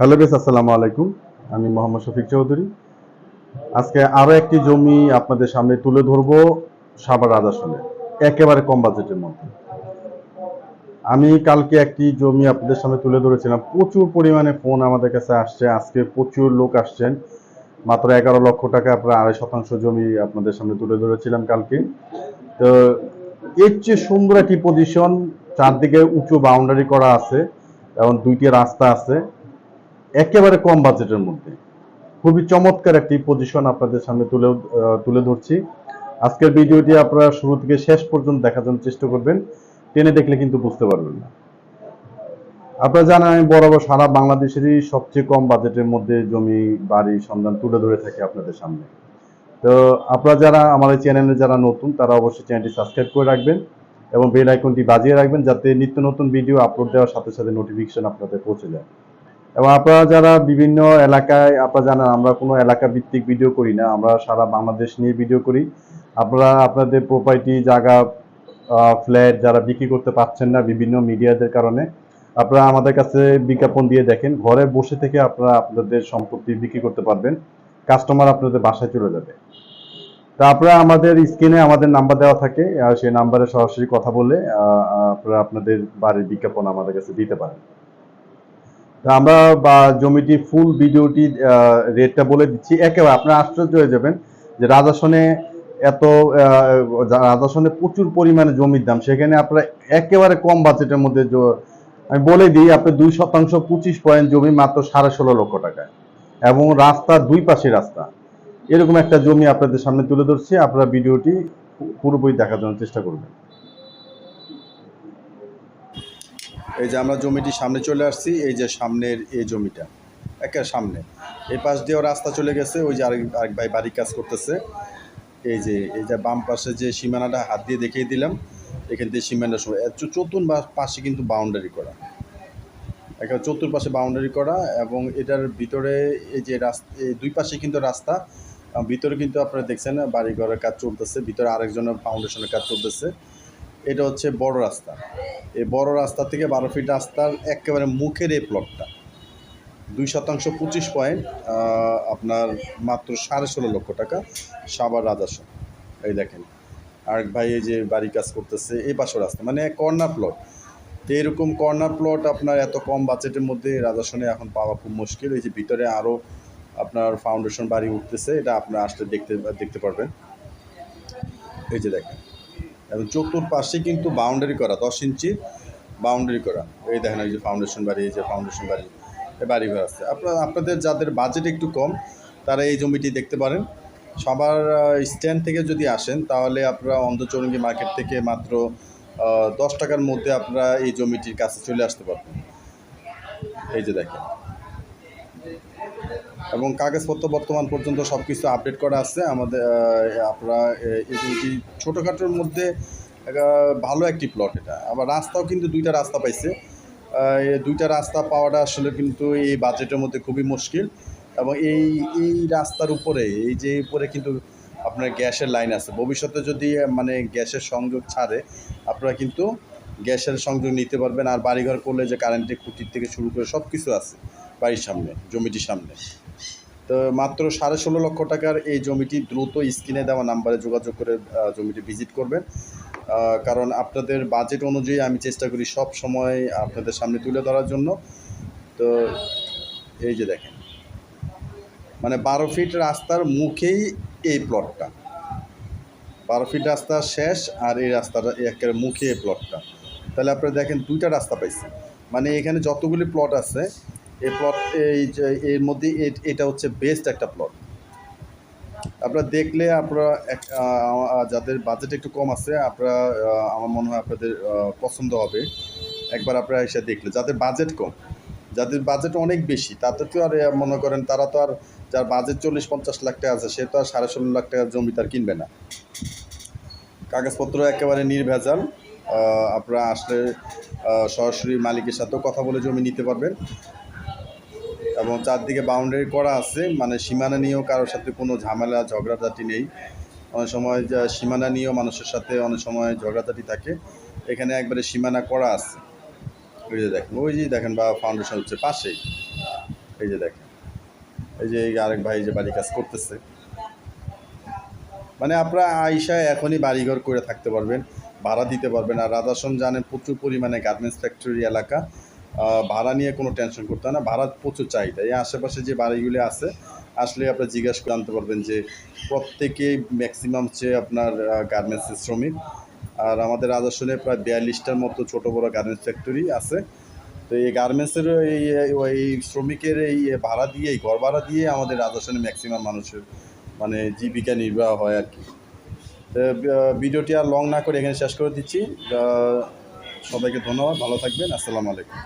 Hello base আসসালামু আলাইকুম। আমি মোহাম্মদ শফিক চৌধুরী। আজকে আরও একটি জমি আপনাদের সামনে তুলে ধরবো সাভার রাজাসনে, একেবারে কম বাজেটের মধ্যে। আমি কালকে একটি জমি আপনাদের সামনে তুলে ধরেছিলাম। প্রচুর পরিমাণে ফোন আমাদের কাছে আসছে, আজকে প্রচুর লোক আসছেন। মাত্র এগারো লক্ষ টাকা আপনার আড়াই শতাংশ জমি আপনাদের সামনে তুলে ধরেছিলাম কালকে। তো এর চেয়ে সুন্দর একটি পজিশন চারদিকে উঁচু বাউন্ডারি করা আছে এবং দুইটি রাস্তা আছে। একেবারে কম বাজেটের মধ্যে। খুবই চমৎকার একটি পজিশন আপনাদের সামনে তুলে তুলে ধরছি। আজকের ভিডিওটি আপনারা শুরু থেকে শেষ পর্যন্ত দেখার জন্য চেষ্টা করবেন। টেনে দেখলে কিন্তু বুঝতে পারবেন না। আপনারা জানেন, আমি বরাবর সারা বাংলাদেশেরই সবচেয়ে কম বাজেটের মধ্যে জমি, বাড়ি, সন্ধান তুলে ধরে থাকি আপনাদের সামনে। তো আপনারা যারা আমার এই চ্যানেলে যারা নতুন, তারা অবশ্যই চ্যানেলটি সাবস্ক্রাইব করে রাখবেন এবং বেল আইকনটি বাজিয়ে রাখবেন যাতে নিত্য নতুন ভিডিও আপলোড দেওয়ার সাথে সাথে নোটিফিকেশন আপনাদের পৌঁছে যায়। এবং আপনারা যারা বিভিন্ন এলাকায়, আপনারা জানেন আমরা কোনো এলাকা ভিত্তিক ভিডিও করি না, আমরা সারা বাংলাদেশ নিয়ে ভিডিও করি। আপনারা আপনাদের প্রপার্টি জায়গা ফ্ল্যাট যারা বিক্রি করতে পারছেন না বিভিন্ন মিডিয়াদের কারণে, আপনারা আমাদের কাছে বিজ্ঞাপন দিয়ে দেখেন। ঘরে বসে থেকে আপনারা আপনাদের সম্পত্তি বিক্রি করতে পারবেন। কাস্টমার আপনাদের বাসায় চলে যাবে। তা আপনারা আমাদের স্ক্রিনে আমাদের নাম্বার দেওয়া থাকে সেই নাম্বারে সরাসরি কথা বলে আপনারা আপনাদের বাড়ির বিজ্ঞাপন আমাদের কাছে দিতে পারেন। আমরা, বা জমিটি ফুল ভিডিওটি রেটটা বলে দিচ্ছি। একেবারে আপনারা আশ্চর্য হয়ে যাবেন যে রাজাসনে এত রাজাসনে প্রচুর পরিমাণে জমির দাম। সেখানে আপনারা একেবারে কম বাজেটের মধ্যে আমি বলে দিই, আপনি দুই শতাংশ পঁচিশ পয়েন্ট জমি মাত্র সাড়ে ষোলো লক্ষ টাকায় এবং রাস্তা দুই পাশে রাস্তা। এরকম একটা জমি আপনাদের সামনে তুলে ধরছি। আপনারা ভিডিওটি পুরোপুরি দেখার জন্য চেষ্টা করবেন। এই যে আমরা জমিটি সামনে চলে আসছি, এই যে সামনের এই জমিটা একের সামনে। এই পাশ দিয়েও রাস্তা চলে গেছে, ওই যে আরেক আরেক ভাই বাড়ির কাজ করতেছে। এই যে এই যে বাম পাশে যে সীমানাটা, হাত দিয়ে দেখিয়ে দিলাম, এখান থেকে সীমানাটা শুরু এর চু- চতুর্থ পাশে কিন্তু বাউন্ডারি করা। একটা চতুর্পাশে বাউন্ডারি করা এবং এটার ভিতরে এই যে রাস্তা দুই পাশে কিন্তু রাস্তা ভিতরে কিন্তু আপনারা দেখছেন বাড়ি ঘরের কাজ চলতেছে, ভিতরে আরেকজনের ফাউন্ডেশনের কাজ চলতেছে। এটা হচ্ছে বড় রাস্তা। এই বড় রাস্তা থেকে বারো ফিট রাস্তার একেবারে মুখের এই প্লটটা দুই শতাংশ পঁচিশ পয়েন্ট আপনার মাত্র সাড়ে ষোলো লক্ষ টাকা সাবার রাজাসন এই দেখেন, আরেক ভাই এই যে বাড়ি কাজ করতেছে, এই পাশে রাস্তা মানে কর্নার প্লট তো এরকম কর্নার প্লট আপনার এত কম বাজেটের মধ্যে রাজাসনে এখন পাওয়া খুব মুশকিল। এই যে ভিতরে আরও আপনার ফাউন্ডেশন বাড়ি উঠতেছে, এটা আপনার আসলে দেখতে দেখতে পারবেন। এই যে দেখেন এবং চতুর্পাশে কিন্তু বাউন্ডারি করা, দশ ইঞ্চি বাউন্ডারি করা। এই দেখেন এই যে ফাউন্ডেশন বাড়ি, এই যে ফাউন্ডেশন বাড়ি এই বাড়ি ঘর আছে। আপনার, আপনাদের যাদের বাজেট একটু কম, তারা এই জমিটি দেখতে পারেন। সবার স্ট্যান্ড থেকে যদি আসেন, তাহলে আপনারা অন্ধচরঙ্গি মার্কেট থেকে মাত্র দশ টাকার মধ্যে আপনারা এই জমিটির কাছে চলে আসতে পারবেন। এই যে দেখেন। এবং কাগজপত্র বর্তমান পর্যন্ত সব কিছু আপডেট করা আছে। আমাদের আপনারা এই ছোটোখাটোর মধ্যে ভালো একটি প্লট এটা। আবার রাস্তাও কিন্তু দুইটা রাস্তা পাইছে। দুইটা রাস্তা পাওয়াটা আসলে কিন্তু এই বাজেটের মধ্যে খুবই মুশকিল। এবং এই এই রাস্তার উপরে, এই যে উপরে কিন্তু আপনার গ্যাসের লাইন আছে। ভবিষ্যতে যদি মানে গ্যাসের সংযোগ ছাড়ে, আপনারা কিন্তু গ্যাসের সংযোগ নিতে পারবেন আর বাড়িঘর করলে যে কারেন্টের খুঁটির থেকে শুরু করে সব কিছু আছে বাড়ির সামনে, জমিটির সামনে। তো মাত্র সাড়ে ষোলো লক্ষ টাকার এই জমিটি দ্রুত স্ক্রিনে দেওয়া নাম্বারে যোগাযোগ করে জমিটি ভিজিট করবেন। কারণ আপনাদের বাজেট অনুযায়ী আমি চেষ্টা করি সব সময় আপনাদের সামনে তুলে ধরার জন্য। তো এই যে দেখেন মানে বারো ফিট রাস্তার মুখেই এই প্লটটা বারো ফিট রাস্তা শেষ আর এই রাস্তাটা একের মুখে এই প্লটটা তাহলে আপনারা দেখেন দুইটা রাস্তা পাইছে। মানে এখানে যতগুলি প্লট আছে, এই প্লট এই এর মধ্যে এটা হচ্ছে বেস্ট একটা প্লট আপনারা দেখলে আপনারা যাদের বাজেট একটু কম আছে, আপনারা আমার মনে হয় আপনাদের পছন্দ হবে। একবার আপনারা এসে দেখলে। যাদের বাজেট কম, যাদের বাজেট অনেক বেশি, তাদের তো আর মনে করেন তারা তো আর, যার বাজেট চল্লিশ পঞ্চাশ লাখ টাকা আছে, সে তো আর সাড়ে ষোলো লাখ টাকার জমি তার কিনবে না। কাগজপত্র একেবারে নির্ভেজাল। আপনারা আসলে সরাসরি মালিকের সাথেও কথা বলে জমি নিতে পারবেন। এবং চারদিকে বাউন্ডারি করা আছে মানে সীমানা নিয়েও কারোর সাথে কোনো ঝামেলা, ঝগড়াঝাটি নেই। অনেক সময় সীমানা নিয়েও মানুষের সাথে অনেক সময় ঝগড়াঝাটি থাকে। এখানে একবারে সীমানা করা আছে। ওই যে দেখেন, ওই যে দেখেন বা ফাউন্ডেশন হচ্ছে পাশেই এই যে দেখেন, এই যে আরেক ভাই যে বাড়ি কাজ করতেছে। মানে আপনারা আইসা এখনই বাড়িঘর করে থাকতে পারবেন। ভাড়া দিতে পারবেন আর রাধাসন জানেন প্রচুর পরিমাণে গার্মেন্টস ফ্যাক্টরি এলাকা ভাড়া নিয়ে কোনো টেনশন করতে হয় না। ভাড়া প্রচুর চাহিদা। এই আশেপাশে যে বাড়িগুলি আছে, আসলে আপনারা জিজ্ঞাসা করে জানতে পারবেন যে প্রত্যেকেই ম্যাক্সিমাম হচ্ছে আপনার গার্মেন্টসের শ্রমিক। আর আমাদের রাজাসনে প্রায় বিয়াল্লিশটার মতো ছোট বড় গার্মেন্টস ফ্যাক্টরি আছে। তো এই গার্মেন্টসের এই এই শ্রমিকের এই ভাড়া দিয়ে এই ঘর ভাড়া দিয়ে আমাদের রাজাসনে ম্যাক্সিমাম মানুষের মানে জীবিকা নির্বাহ হয় আর কি। ভিডিওটি আর লং না করে এখানে শেষ করে দিচ্ছি। সবাইকে ধন্যবাদ, ভালো থাকবেন, আসসালামু আলাইকুম।